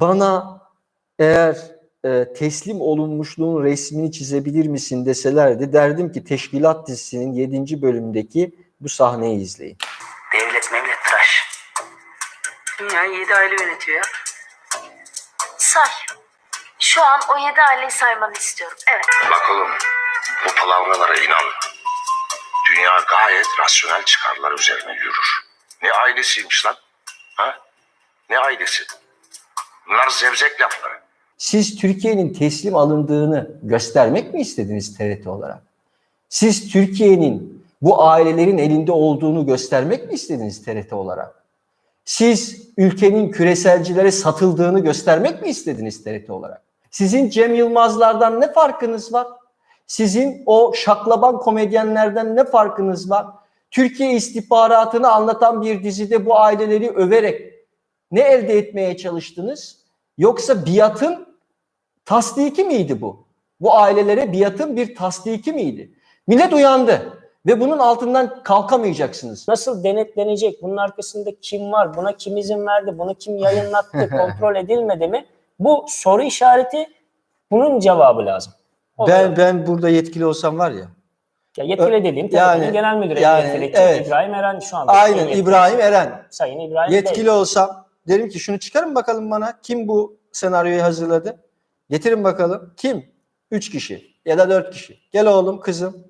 bana eğer e, teslim olunmuşluğun resmini çizebilir misin deselerdi derdim ki Teşkilat dizisinin 7. bölümündeki bu sahneyi izleyin. Devlet mevlet tıraş. Dünyayı yedi aile yönetiyor ya. Say. Şu an o yedi aileyi saymanı istiyorum. Evet. Bak oğlum, bu palavralara inanma. Dünya gayet rasyonel çıkarlar üzerine yürür. Ne ailesiymiş lan? Ha? Ne ailesi? Bunlar zevzek lafları. Siz Türkiye'nin teslim alındığını göstermek mi istediniz TRT olarak? Siz Türkiye'nin bu ailelerin elinde olduğunu göstermek mi istediniz TRT olarak? Siz ülkenin küreselcilere satıldığını göstermek mi istediniz TRT olarak? Sizin Cem Yılmazlardan ne farkınız var? Sizin o şaklaban komedyenlerden ne farkınız var? Türkiye istihbaratını anlatan bir dizide bu aileleri överek ne elde etmeye çalıştınız? Yoksa biatın tasdiki miydi bu? Bu ailelere biatın bir tasdiki miydi? Millet uyandı ve bunun altından kalkamayacaksınız. Nasıl denetlenecek? Bunun arkasında kim var? Buna kim izin verdi? Bunu kim yayınlattı? Kontrol edilmedi mi? Bu soru işareti bunun cevabı lazım. O Ben ben burada yetkili olsam var ya. ya yetkili dediğim Yani- genel müdürü yani, yetkili. evet. İbrahim Eren şu anda. Aynen yetkili. İbrahim Eren. Sayın İbrahim Yetkili Bey. olsam derim ki şunu çıkarın bakalım bana. Kim bu senaryoyu hazırladı? Getirin bakalım. Kim? Üç kişi ya da dört kişi. Gel oğlum kızım.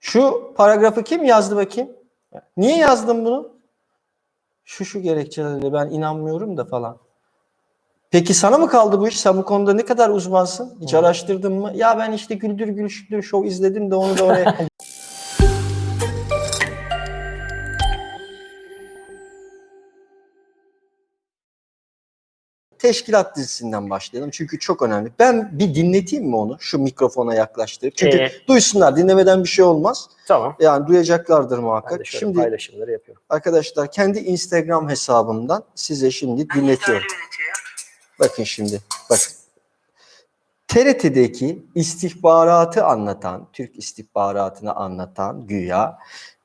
Şu paragrafı kim yazdı bakayım? Niye yazdın bunu? Şu şu gerekçelerle ben inanmıyorum da falan. Peki sana mı kaldı bu iş? Sen bu konuda ne kadar uzmansın? Hiç araştırdın mı? Ya ben işte Güldür Gülüştür Show izledim de onu da oraya... Teşkilat dizisinden başlayalım çünkü çok önemli. Ben bir dinleteyim mi onu şu mikrofona yaklaştırıp? Çünkü Ee, duysunlar dinlemeden bir şey olmaz. Tamam. Yani duyacaklardır Ben muhakkak. Şimdi paylaşımları yapıyorum. arkadaşlar kendi Instagram hesabımdan size şimdi dinletiyorum. Bakın şimdi. Bakın. TRT'deki istihbaratı anlatan, Türk istihbaratını anlatan güya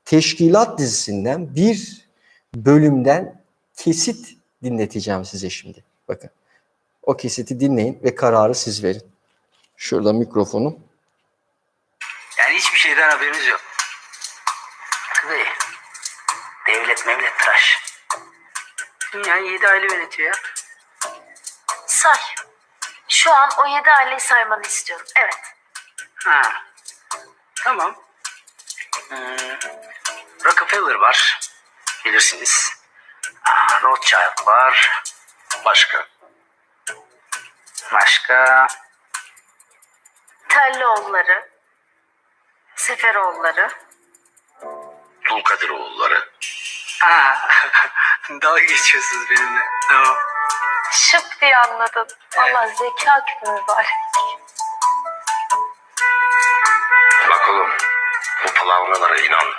Teşkilat dizisinden bir bölümden kesit dinleteceğim size şimdi. Bakın. O kesiti dinleyin ve kararı siz verin. Şurada mikrofonum. Yani hiçbir şeyden haberimiz yok. Kıdayı. Devlet mevlet tıraş. Dünyayı yedi aile yönetiyor ya. Say. Şu an o yedi aileyi saymanı istiyorum. Evet. Ha. Tamam. Hmm. Rockefeller var. Bilirsiniz. Aa, Rothschild var. Başka. Başka. Tellioğulları. Seferoğulları. Dulkadiroğulları. Ha. Dalga geçiyorsunuz benimle. Tamam. Şıp diye anladın. Allah zeka küpü mübarek. Bak oğlum, bu palavralara inanma.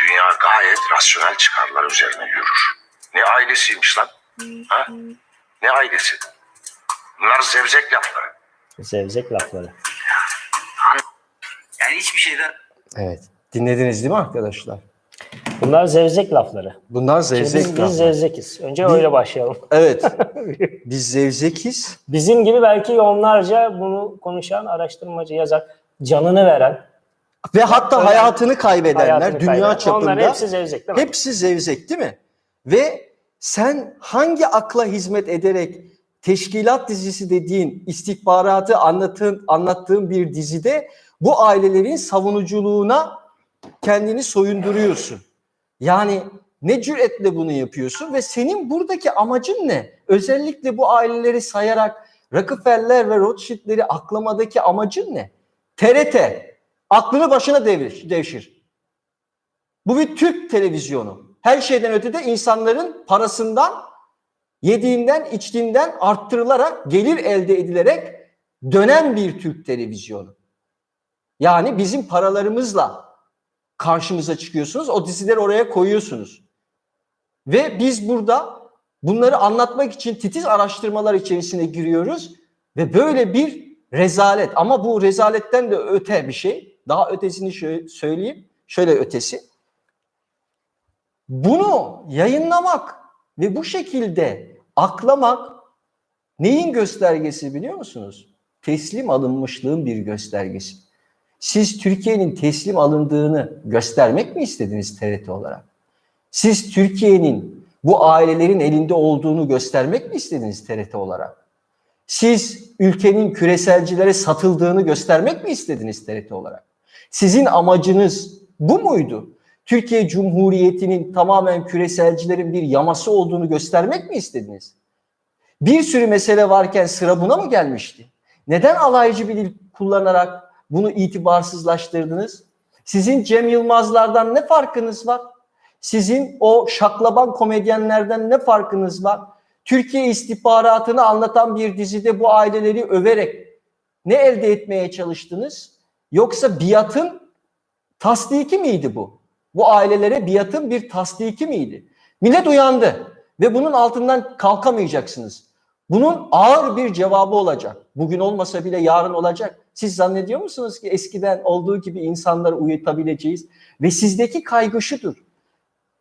Dünya gayet rasyonel çıkarlar üzerine yürür. Ne ailesiymiş lan? Ha? Ne ailesi? Bunlar zevzek lafları. Zevzek lafları. Yani hiçbir şeyden Evet. Dinlediniz değil mi arkadaşlar? Bunlar zevzek lafları. Bunlar Şimdi zevzek biz, biz laflar. zevzekiz. Önce Biz- öyle başlayalım. Evet. Biz zevzekiz. Bizim gibi belki onlarca bunu konuşan, araştırmacı, yazar, canını veren, Ve hatta Öyle. hayatını kaybedenler hayatını dünya kaybeden. çapında Onların hepsi zevzek değil mi? hepsi zevzek değil mi? Ve sen hangi akla hizmet ederek teşkilat dizisi dediğin istihbaratı anlatın, anlattığın bir dizide bu ailelerin savunuculuğuna kendini soyunduruyorsun. Yani ne cüretle bunu yapıyorsun ve senin buradaki amacın ne? Özellikle bu aileleri sayarak Rockefeller ve Rothschild'leri aklamadaki amacın ne? TRT aklını başına devir, devşir. Bu bir Türk televizyonu. Her şeyden ötede insanların parasından, yediğinden, içtiğinden arttırılarak, gelir elde edilerek dönen bir Türk televizyonu. Yani bizim paralarımızla karşımıza çıkıyorsunuz. O dizileri oraya koyuyorsunuz. Ve biz burada bunları anlatmak için titiz araştırmalar içerisine giriyoruz ve böyle bir rezalet ama bu rezaletten de öte bir şey. Daha ötesini şöyle söyleyeyim. Şöyle ötesi. Bunu yayınlamak ve bu şekilde Aklamak neyin göstergesi biliyor musunuz? Teslim alınmışlığın bir göstergesi. Siz Türkiye'nin teslim alındığını göstermek mi istediniz TRT olarak? Siz Türkiye'nin bu ailelerin elinde olduğunu göstermek mi istediniz TRT olarak? Siz ülkenin küreselcilere satıldığını göstermek mi istediniz TRT olarak? Sizin amacınız bu muydu? Türkiye Cumhuriyeti'nin tamamen küreselcilerin bir yaması olduğunu göstermek mi istediniz? Bir sürü mesele varken sıra buna mı gelmişti? Neden alaycı bir dil kullanarak bunu itibarsızlaştırdınız? Sizin Cem Yılmazlardan ne farkınız var? Sizin o şaklaban komedyenlerden ne farkınız var? Türkiye istihbaratını anlatan bir dizide bu aileleri överek ne elde etmeye çalıştınız? Yoksa biatın tasdiki miydi bu? Bu ailelere biatın bir tasdiki miydi? Millet uyandı ve bunun altından kalkamayacaksınız. Bunun ağır bir cevabı olacak. Bugün olmasa bile yarın olacak. Siz zannediyor musunuz ki eskiden olduğu gibi insanları uyutabileceğiz? Ve sizdeki kaygı şudur.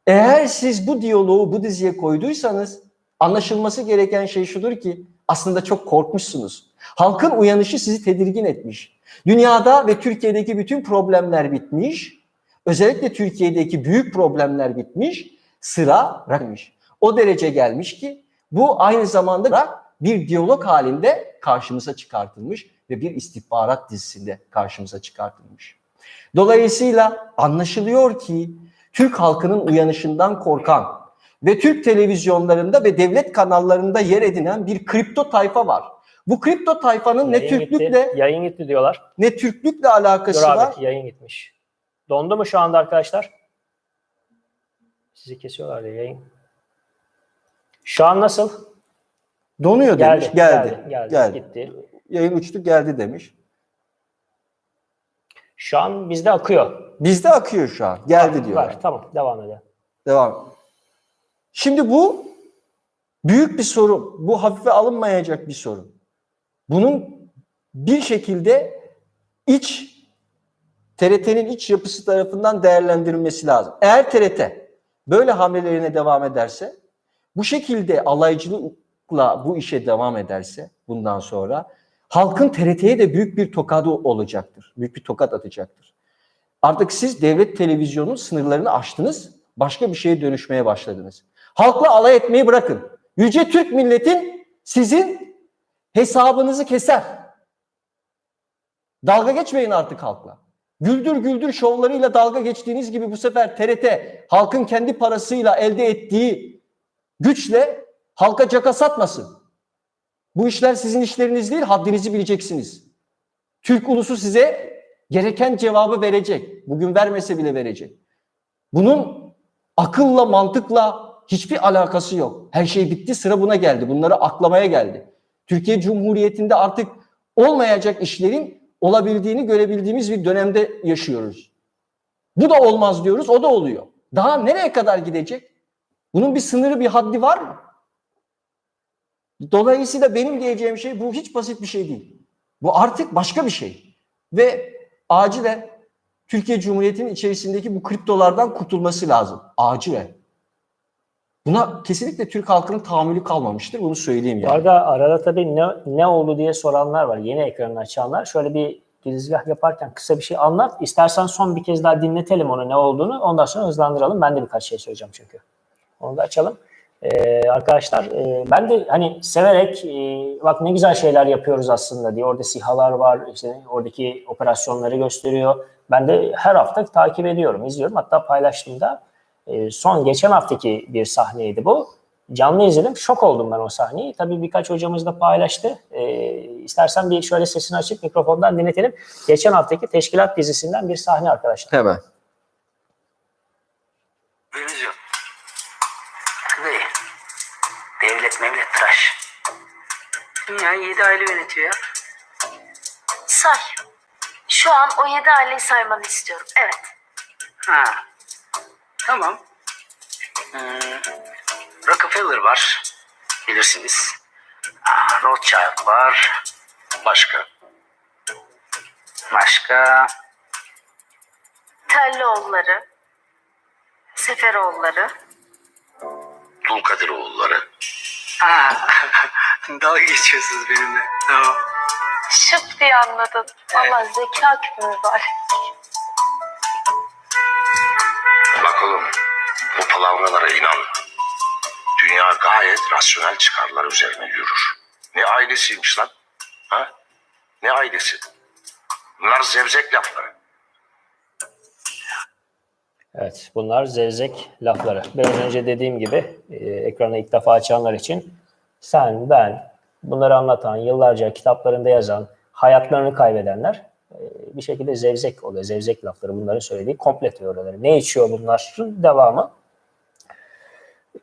Eğer siz bu diyaloğu bu diziye koyduysanız anlaşılması gereken şey şudur ki aslında çok korkmuşsunuz. Halkın uyanışı sizi tedirgin etmiş. Dünyada ve Türkiye'deki bütün problemler bitmiş. Özellikle Türkiye'deki büyük problemler bitmiş. Sıra bırakmış. O derece gelmiş ki bu aynı zamanda da bir diyalog halinde karşımıza çıkartılmış ve bir istihbarat dizisinde karşımıza çıkartılmış. Dolayısıyla anlaşılıyor ki Türk halkının uyanışından korkan ve Türk televizyonlarında ve devlet kanallarında yer edinen bir kripto tayfa var. Bu kripto tayfanın ne Yayın Türklükle gitti, yayın gitti diyorlar. ne Türklükle alakası Dur var. abi yayın gitmiş. Dondu mu şu anda arkadaşlar? Sizi kesiyorlar ya yayın. Şu an nasıl? Donuyor demiş. Geldi, Geldi. geldi, Geldi. gitti. Yayın uçtu geldi demiş. Şu an bizde akıyor. Bizde akıyor şu an. Geldi Var, diyorlar. Var, tamam devam edelim. Devam. Şimdi bu büyük bir sorun. Bu hafife alınmayacak bir sorun. Bunun bir şekilde iç TRT'nin iç yapısı tarafından değerlendirilmesi lazım. Eğer TRT böyle hamlelerine devam ederse, bu şekilde alaycılıkla bu işe devam ederse bundan sonra halkın TRT'ye de büyük bir tokadı olacaktır. Büyük bir tokat atacaktır. Artık siz devlet televizyonunun sınırlarını aştınız, başka bir şeye dönüşmeye başladınız. Halkla alay etmeyi bırakın. Yüce Türk milletin sizin hesabınızı keser. Dalga geçmeyin artık halkla. Güldür güldür şovlarıyla dalga geçtiğiniz gibi bu sefer TRT halkın kendi parasıyla elde ettiği güçle halka caka satmasın. Bu işler sizin işleriniz değil, haddinizi bileceksiniz. Türk ulusu size gereken cevabı verecek. Bugün vermese bile verecek. Bunun akılla, mantıkla hiçbir alakası yok. Her şey bitti, sıra buna geldi. Bunları aklamaya geldi. Türkiye Cumhuriyeti'nde artık olmayacak işlerin olabildiğini görebildiğimiz bir dönemde yaşıyoruz. Bu da olmaz diyoruz, o da oluyor. Daha nereye kadar gidecek? Bunun bir sınırı, bir haddi var mı? Dolayısıyla benim diyeceğim şey bu hiç basit bir şey değil. Bu artık başka bir şey. Ve acilen Türkiye Cumhuriyeti'nin içerisindeki bu kriptolardan kurtulması lazım. Acilen. Buna kesinlikle Türk halkının tahammülü kalmamıştır. Bunu söyleyeyim Bu yani. arada arada tabii ne, ne oldu diye soranlar var. Yeni ekranını açanlar. Şöyle bir girizgah yaparken kısa bir şey anlat. İstersen son bir kez daha dinletelim onu ne olduğunu. Ondan sonra hızlandıralım. Ben de birkaç şey söyleyeceğim çünkü. Onu da açalım. Ee, arkadaşlar e, ben de hani severek e, bak ne güzel şeyler yapıyoruz aslında diye. Orada sihalar var. işte oradaki operasyonları gösteriyor. Ben de her hafta takip ediyorum, izliyorum. Hatta paylaştığımda e, son geçen haftaki bir sahneydi bu. Canlı izledim. Şok oldum ben o sahneyi. Tabii birkaç hocamız da paylaştı. E, istersen bir şöyle sesini açıp mikrofondan dinletelim. Geçen haftaki Teşkilat dizisinden bir sahne arkadaşlar. Hemen. Devlet mevlet tıraş. Dünya yedi aile yönetiyor ya. Say. Şu an o yedi aileyi saymanı istiyorum. Evet. Ha. Tamam. Hmm. Rockefeller var. Bilirsiniz. Rothschild var. Başka? Başka. Tellioğulları. Seferoğulları. Dulkadiroğulları. Ha. Dalga geçiyorsunuz benimle. Tamam. Şıp diye anladın. Allah zeka küpü mübarek. Bak oğlum bu palavralara inanma. Dünya gayet rasyonel çıkarlar üzerine yürür. Ne ailesiymiş lan? Ha? Ne ailesi? Bunlar zevzek lafları. Evet, bunlar zevzek lafları. Biraz önce dediğim gibi e, ekranı ilk defa açanlar için sen, ben, bunları anlatan, yıllarca kitaplarında yazan, hayatlarını kaybedenler e, bir şekilde zevzek oluyor. Zevzek lafları bunların söylediği komple teorileri. Ne içiyor bunların devamı?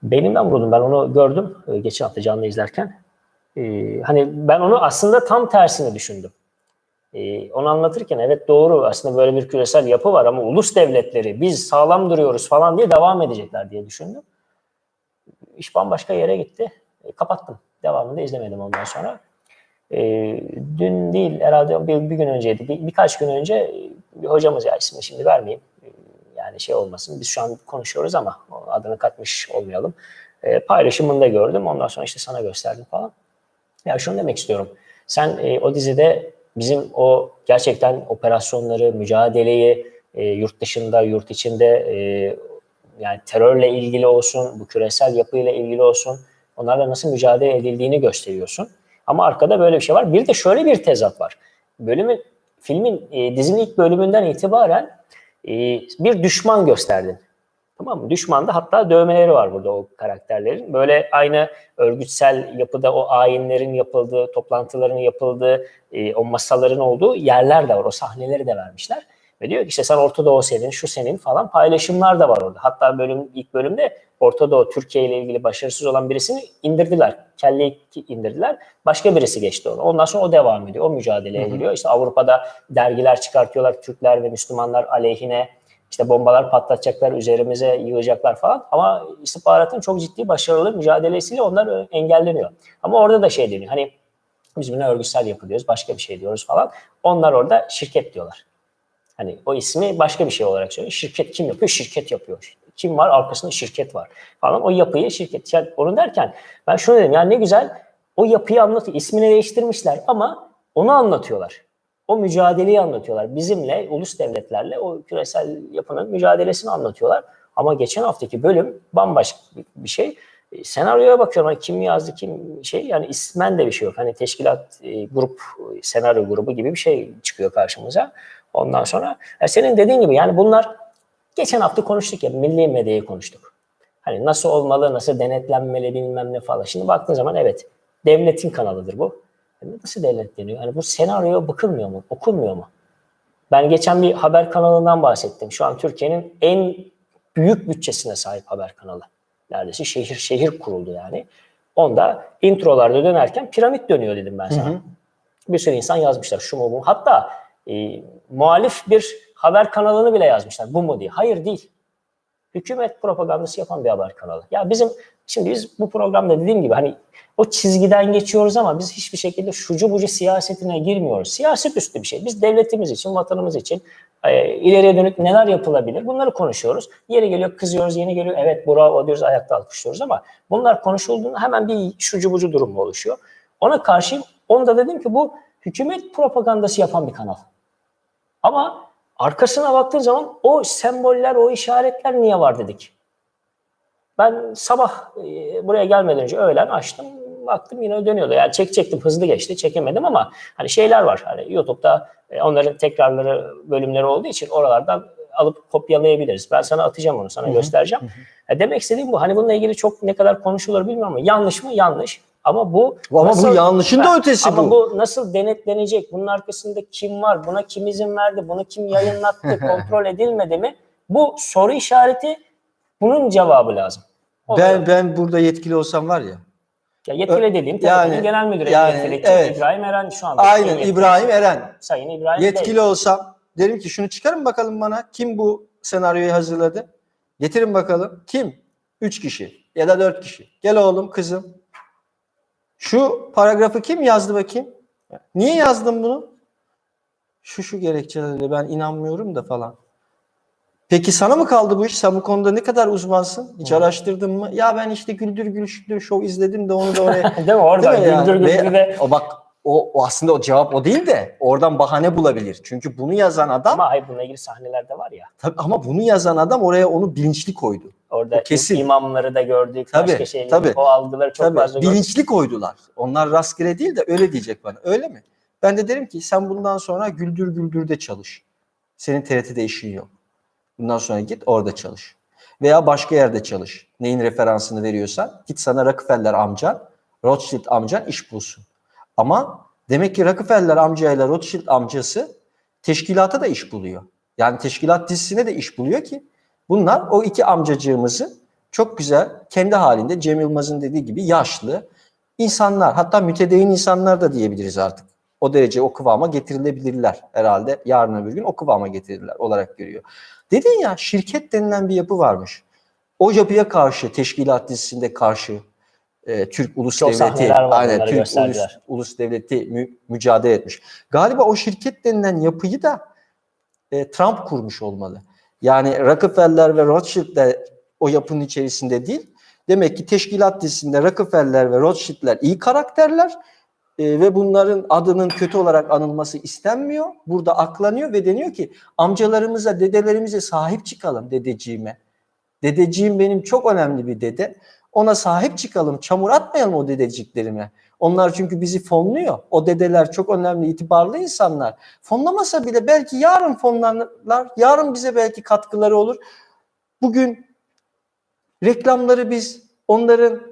Benimden vurdum. Ben onu gördüm e, geçen hafta canlı izlerken. E, hani ben onu aslında tam tersini düşündüm. Ee, onu anlatırken evet doğru aslında böyle bir küresel yapı var ama ulus devletleri biz sağlam duruyoruz falan diye devam edecekler diye düşündüm. İş bambaşka yere gitti. E, kapattım. Devamını da izlemedim ondan sonra. E, dün değil herhalde bir, bir gün önceydi. Bir, birkaç gün önce bir hocamız ya ismini şimdi vermeyeyim. E, yani şey olmasın biz şu an konuşuyoruz ama adını katmış olmayalım. E, paylaşımında gördüm. Ondan sonra işte sana gösterdim falan. Ya şunu demek istiyorum. Sen e, o dizide bizim o gerçekten operasyonları, mücadeleyi e, yurt dışında, yurt içinde e, yani terörle ilgili olsun, bu küresel yapıyla ilgili olsun onlarla nasıl mücadele edildiğini gösteriyorsun. Ama arkada böyle bir şey var. Bir de şöyle bir tezat var. Bölümün, filmin, e, dizinin ilk bölümünden itibaren e, bir düşman gösterdin. Tamam mı? Düşmanda hatta dövmeleri var burada o karakterlerin. Böyle aynı örgütsel yapıda o ayinlerin yapıldığı, toplantıların yapıldığı, e, o masaların olduğu yerler de var. O sahneleri de vermişler. Ve diyor ki işte sen Orta Doğu senin, şu senin falan paylaşımlar da var orada. Hatta bölüm ilk bölümde Orta Doğu, Türkiye ile ilgili başarısız olan birisini indirdiler. Kelleyi indirdiler. Başka birisi geçti onu. Ondan sonra o devam ediyor. O mücadeleye giriyor. İşte Avrupa'da dergiler çıkartıyorlar. Türkler ve Müslümanlar aleyhine işte bombalar patlatacaklar, üzerimize yığacaklar falan. Ama istihbaratın çok ciddi başarılı mücadelesiyle onlar engelleniyor. Ama orada da şey deniyor. Hani biz buna örgütsel yapı diyoruz, başka bir şey diyoruz falan. Onlar orada şirket diyorlar. Hani o ismi başka bir şey olarak söylüyor. Şirket kim yapıyor? Şirket yapıyor. Kim var? Arkasında şirket var falan. O yapıyı şirket. Yani onu derken ben şunu dedim. Yani ne güzel o yapıyı anlatıyor. İsmini değiştirmişler ama onu anlatıyorlar. O mücadeleyi anlatıyorlar. Bizimle, ulus devletlerle o küresel yapının mücadelesini anlatıyorlar. Ama geçen haftaki bölüm bambaşka bir şey. E, senaryoya bakıyorum hani kim yazdı kim şey yani ismen de bir şey yok. Hani teşkilat e, grup e, senaryo grubu gibi bir şey çıkıyor karşımıza. Ondan sonra ya senin dediğin gibi yani bunlar geçen hafta konuştuk ya milli medyayı konuştuk. Hani nasıl olmalı, nasıl denetlenmeli bilmem ne falan. Şimdi baktığın zaman evet devletin kanalıdır bu. Yani nasıl denetleniyor? Hani bu senaryoya bakılmıyor mu? Okunmuyor mu? Ben geçen bir haber kanalından bahsettim. Şu an Türkiye'nin en büyük bütçesine sahip haber kanalı. Neredeyse şehir şehir kuruldu yani. Onda introlarda dönerken piramit dönüyor dedim ben sana. Hı hı. Bir sürü insan yazmışlar şu mu bu. Hatta e, muhalif bir haber kanalını bile yazmışlar bu mu diye. Hayır değil. Hükümet propagandası yapan bir haber kanalı. Ya bizim şimdi biz bu programda dediğim gibi hani o çizgiden geçiyoruz ama biz hiçbir şekilde şucu bucu siyasetine girmiyoruz. Siyaset üstü bir şey. Biz devletimiz için, vatanımız için e, ileriye dönük neler yapılabilir bunları konuşuyoruz. Yeri geliyor kızıyoruz, yeni geliyor evet bravo diyoruz, ayakta alkışlıyoruz ama bunlar konuşulduğunda hemen bir şucu bucu durum oluşuyor. Ona karşı onu da dedim ki bu hükümet propagandası yapan bir kanal. Ama arkasına baktığın zaman o semboller, o işaretler niye var dedik. Ben sabah e, buraya gelmeden önce öğlen açtım. Baktım yine dönüyordu. Yani çekecektim hızlı geçti. Çekemedim ama hani şeyler var. Hani YouTube'da e, onların tekrarları, bölümleri olduğu için oralardan alıp kopyalayabiliriz. Ben sana atacağım onu, sana Hı-hı. göstereceğim. Hı-hı. demek istediğim bu. Hani bununla ilgili çok ne kadar konuşulur bilmiyorum ama yanlış mı? Yanlış. Ama bu ama nasıl, bu yanlışın da ötesi ama bu. bu nasıl denetlenecek? Bunun arkasında kim var? Buna kim izin verdi? Bunu kim yayınlattı? kontrol edilmedi mi? Bu soru işareti bunun cevabı lazım. Ben ben burada yetkili olsam var ya. Ya yetkili dediğim yani, genel müdürü yani, yetkili. Evet. İbrahim Eren şu anda. Aynen İbrahim Eren. Sayın İbrahim Yetkili Bey. olsam derim ki şunu çıkarın bakalım bana. Kim bu senaryoyu hazırladı? Getirin bakalım. Kim? Üç kişi ya da dört kişi. Gel oğlum kızım. Şu paragrafı kim yazdı bakayım? Niye yazdın bunu? Şu şu gerekçelerle ben inanmıyorum da falan. Peki sana mı kaldı bu iş? Sen bu konuda ne kadar uzmansın? Hiç araştırdın mı? Ya ben işte Güldür Güldür Show izledim de onu da oraya Değil mi? Orada Değil mi yani? güldür de o bak o, o aslında o cevap o değil de oradan bahane bulabilir. Çünkü bunu yazan adam ama hayır bununla ilgili sahneler de var ya. tabii, ama bunu yazan adam oraya onu bilinçli koydu. Orada O kesin. imamları da gördük. Tabii, başka şeyleri. tabii. O algıları çok Tabii fazla gördük. bilinçli koydular. Onlar rastgele değil de öyle diyecek bana. Öyle mi? Ben de derim ki sen bundan sonra Güldür Güldür'de çalış. Senin TRT'de işin yok. Bundan sonra git orada çalış. Veya başka yerde çalış. Neyin referansını veriyorsan git sana Rockefeller amcan, Rothschild amcan iş bulsun. Ama demek ki Rockefeller amcayla Rothschild amcası teşkilata da iş buluyor. Yani teşkilat dizisine de iş buluyor ki bunlar o iki amcacığımızı çok güzel kendi halinde Cem Yılmaz'ın dediği gibi yaşlı insanlar hatta mütedeyyin insanlar da diyebiliriz artık. O derece o kıvama getirilebilirler herhalde. Yarın öbür gün o kıvama getirirler olarak görüyor. Dedin ya şirket denilen bir yapı varmış. O yapıya karşı teşkilat dizisinde karşı e, Türk Ulus Çok Devleti aynen Türk Ulus. Ulus Devleti mü- mücadele etmiş. Galiba o şirket denilen yapıyı da e, Trump kurmuş olmalı. Yani Rockefeller ve Rothschild de o yapının içerisinde değil. Demek ki teşkilat dizisinde Rockefeller ve Rothschild'ler iyi karakterler e, ve bunların adının kötü olarak anılması istenmiyor. Burada aklanıyor ve deniyor ki amcalarımıza, dedelerimize sahip çıkalım dedeciğime. Dedeciğim benim çok önemli bir dede. Ona sahip çıkalım, çamur atmayalım o dedeciklerime. Onlar çünkü bizi fonluyor. O dedeler çok önemli, itibarlı insanlar. Fonlamasa bile belki yarın fonlarlar, yarın bize belki katkıları olur. Bugün reklamları biz onların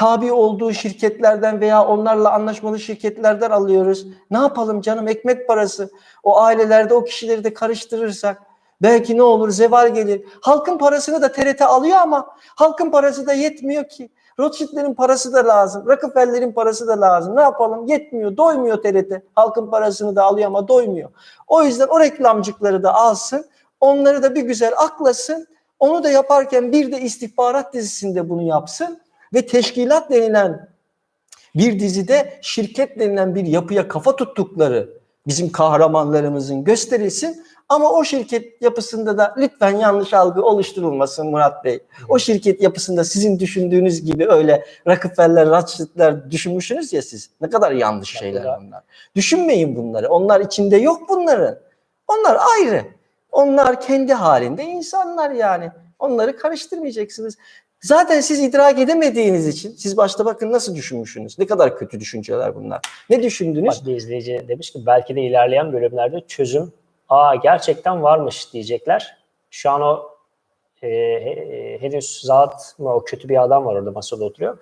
tabi olduğu şirketlerden veya onlarla anlaşmalı şirketlerden alıyoruz. Ne yapalım canım ekmek parası. O ailelerde o kişileri de karıştırırsak belki ne olur zeval gelir. Halkın parasını da TRT alıyor ama halkın parası da yetmiyor ki. Rothschild'lerin parası da lazım. Rockefeller'in parası da lazım. Ne yapalım? Yetmiyor. Doymuyor TRT. Halkın parasını da alıyor ama doymuyor. O yüzden o reklamcıkları da alsın. Onları da bir güzel aklasın. Onu da yaparken bir de istihbarat dizisinde bunu yapsın. Ve teşkilat denilen bir dizide şirket denilen bir yapıya kafa tuttukları bizim kahramanlarımızın gösterilsin. Ama o şirket yapısında da lütfen yanlış algı oluşturulmasın Murat Bey. O şirket yapısında sizin düşündüğünüz gibi öyle Rockefeller, Rothschild'ler düşünmüşsünüz ya siz. Ne kadar yanlış şeyler bunlar. Düşünmeyin bunları. Onlar içinde yok bunların. Onlar ayrı. Onlar kendi halinde insanlar yani. Onları karıştırmayacaksınız. Zaten siz idrak edemediğiniz için siz başta bakın nasıl düşünmüşsünüz. Ne kadar kötü düşünceler bunlar. Ne düşündünüz? Bak bir izleyici demiş ki belki de ilerleyen bölümlerde çözüm aa gerçekten varmış diyecekler. Şu an o e, he- henüz zat mı o kötü bir adam var orada masada oturuyor.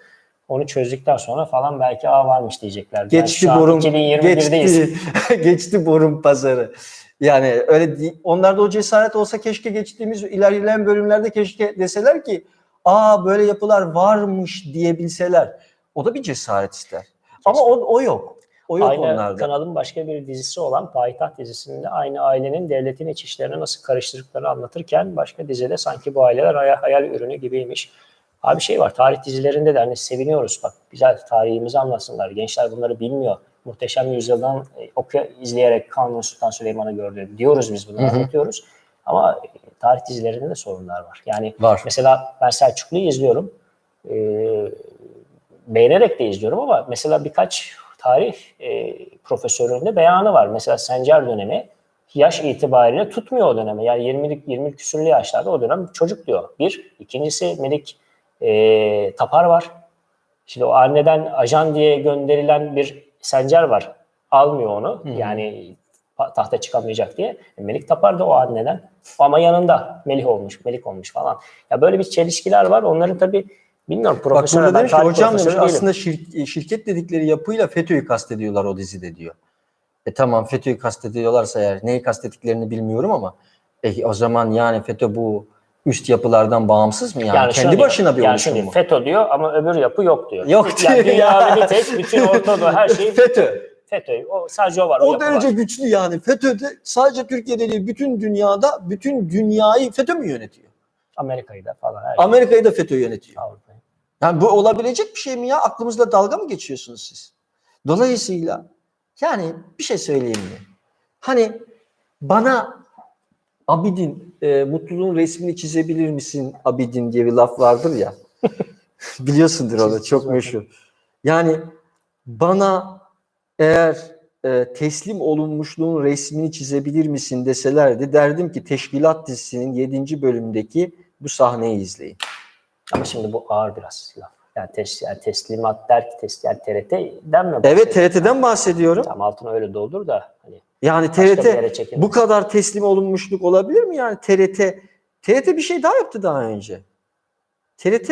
Onu çözdükten sonra falan belki aa varmış diyecekler. Yani Geçti an borun 2021'deyiz. geçti, geçti borun pazarı. Yani öyle onlarda o cesaret olsa keşke geçtiğimiz ilerleyen bölümlerde keşke deseler ki aa böyle yapılar varmış diyebilseler. O da bir cesaret ister. Ama o, o yok. O yok Aynı onlarda. kanalın başka bir dizisi olan Payitaht dizisinde aynı ailenin devletin iç işlerini nasıl karıştırdıklarını anlatırken başka dizide sanki bu aileler hayal, hayal ürünü gibiymiş. Abi şey var tarih dizilerinde de hani seviniyoruz bak güzel tarihimizi anlatsınlar. Gençler bunları bilmiyor. Muhteşem Yüzyıldan e, okuya, izleyerek Kanuni Sultan Süleyman'ı gördü. Diyoruz biz bunu anlatıyoruz. Ama tarih dizilerinde de sorunlar var. Yani Var. Mesela ben Selçuklu'yu izliyorum. Ee, beğenerek de izliyorum ama mesela birkaç tarih e, profesöründe beyanı var. Mesela Sencer dönemi yaş itibariyle tutmuyor o dönemi. Yani 20'lik 20 küsürlü yaşlarda o dönem çocuk diyor. Bir. ikincisi Melik e, Tapar var. Şimdi o anneden ajan diye gönderilen bir Sencer var. Almıyor onu. Yani pa- tahta çıkamayacak diye. E, Melik Tapar da o anneden. Ama yanında Melih olmuş, Melik olmuş falan. Ya böyle bir çelişkiler var. Onların tabii bilmiyorum Bak profesör burada demiş ki hocam demiş aslında şir- şirket dedikleri yapıyla FETÖ'yü kastediyorlar o dizide diyor. E tamam FETÖ'yü kastediyorlarsa eğer neyi kastettiklerini bilmiyorum ama e, o zaman yani FETÖ bu üst yapılardan bağımsız mı yani? şunu Kendi diyor, başına bir yani oluşum mu? FETÖ diyor ama öbür yapı yok diyor. Yok yani diyor dünyada ya. bir tek bütün Orta Doğu her şey FETÖ. FETÖ. O, sadece o var. O, O derece var. güçlü yani. FETÖ'de sadece Türkiye'de değil bütün dünyada bütün dünyayı FETÖ mü yönetiyor? Amerika'yı da falan. Amerika'yı da FETÖ yönetiyor. Avrupa'yı. Yani bu olabilecek bir şey mi ya? Aklımızla dalga mı geçiyorsunuz siz? Dolayısıyla yani bir şey söyleyeyim mi? Hani bana Abidin e, mutluluğun resmini çizebilir misin Abidin diye bir laf vardır ya. Biliyorsundur onu çok meşhur. Yani bana eğer e, teslim olunmuşluğun resmini çizebilir misin deselerdi derdim ki Teşkilat dizisinin 7. bölümündeki bu sahneyi izleyin. Ama şimdi bu ağır biraz laf. Yani, tes, yani teslimat der ki tes, yani TRT'den mi? Evet TRT'den bahsediyorum. Tam altına öyle doldur da hani Yani TRT bu kadar teslim olunmuşluk olabilir mi yani TRT? TRT bir şey daha yaptı daha önce. TRT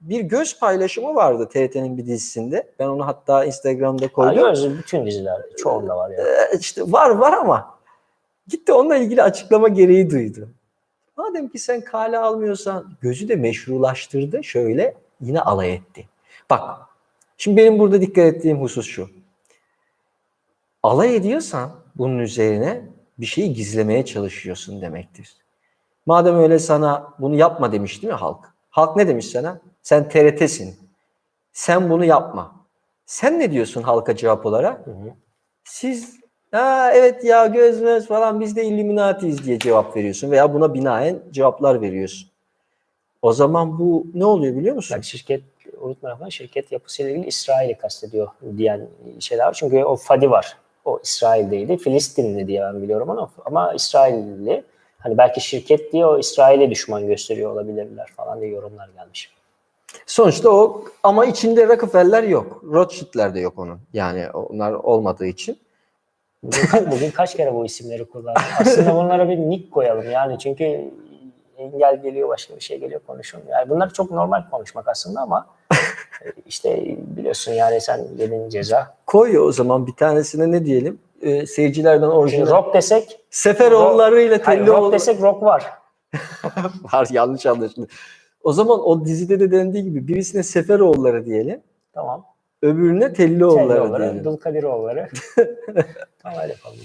bir göz paylaşımı vardı TRT'nin bir dizisinde. Ben onu hatta Instagram'da koydum. Görüyoruz bütün dizilerde. Çoğunda var ya. Ee, işte var var ama gitti onunla ilgili açıklama gereği duydu. Madem ki sen kale almıyorsan gözü de meşrulaştırdı şöyle yine alay etti. Bak şimdi benim burada dikkat ettiğim husus şu. Alay ediyorsan bunun üzerine bir şeyi gizlemeye çalışıyorsun demektir. Madem öyle sana bunu yapma demiş değil mi halk? Halk ne demiş sana? Sen TRT'sin. Sen bunu yapma. Sen ne diyorsun halka cevap olarak? Hı hı. Siz ha evet ya göz möz falan biz de Illuminati'yiz diye cevap veriyorsun veya buna binaen cevaplar veriyorsun. O zaman bu ne oluyor biliyor musun? Bak şirket unutmayalım şirket yapısıyla ilgili İsrail'i kastediyor diyen şeyler var. Çünkü o Fadi var. O İsrail'deydi. Filistinli diye ben biliyorum onu. Ama İsrailli. Hani belki şirket diye o İsrail'e düşman gösteriyor olabilirler falan diye yorumlar gelmiş. Sonuçta o ama içinde Rockefeller yok. Rothschild'ler de yok onun. Yani onlar olmadığı için. Bugün, bugün kaç kere bu isimleri kullandık? Aslında bunlara bir nick koyalım yani çünkü engel geliyor başka bir şey geliyor konuşun. Yani bunlar çok normal konuşmak aslında ama e, işte biliyorsun yani sen yedin ceza. Koy o zaman bir tanesine ne diyelim? Ee, seyircilerden orijinal. rock desek, Seferoğulları ile hayır, rock Tellioğulları. desek rock var. Var yanlış anlaşıldı. O zaman o dizide de dendiği gibi birisine Seferoğulları diyelim. Tamam. Öbürüne Tellioğulları Telloğulları, diyelim. Dulkadiroğulları. tamam öyle yapalım.